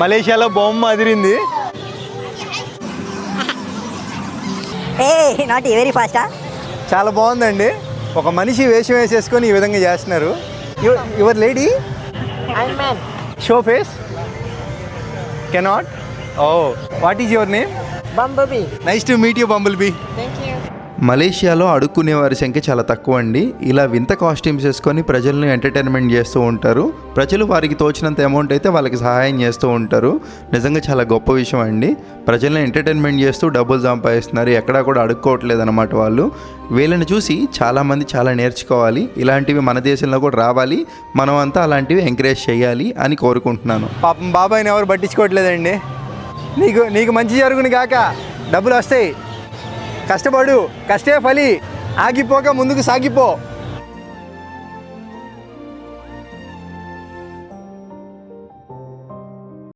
మలేషియాలో బొమ్మ అదిరింది. ఏ not very ఫాస్టా చాలా బాగుందండి. ఒక మనిషి వేషం వేసేసుకొని ఈ విధంగా చేస్తున్నారు. Your lady? Show face cannot oh what is your name Bumblebee. Nice to meet you bumblebee Thank you. మలేషియాలో అడుక్కునే వారి సంఖ్య చాలా తక్కువ అండి ఇలా వింత కాస్ట్యూమ్స్ వేసుకొని ప్రజలను ఎంటర్టైన్మెంట్ చేస్తూ ఉంటారు. ప్రజలు వారికి తోచినంత అమౌంట్ అయితే వాళ్ళకి సహాయం చేస్తూ ఉంటారు. నిజంగా చాలా గొప్ప విషయం అండి. ప్రజలను ఎంటర్టైన్మెంట్ చేస్తూ డబ్బులు సంపాదిస్తున్నారు. ఎక్కడా కూడా అడుక్కోవట్లేదు అనమాట వాళ్ళు. వీళ్ళని చూసి చాలామంది చాలా నేర్చుకోవాలి. ఇలాంటివి మన దేశంలో కూడా రావాలి. మనం అంతా అలాంటివి ఎంకరేజ్ చేయాలి అని కోరుకుంటున్నాను. పాపం బాబాయ్ని ఎవరు పట్టించుకోవట్లేదండి. నీకు నీకు మంచి జరుగును కాక డబ్బులు వస్తాయి. కష్టపడు కష్టే ఫలి. ఆగిపోక ముందుకు సాగిపో.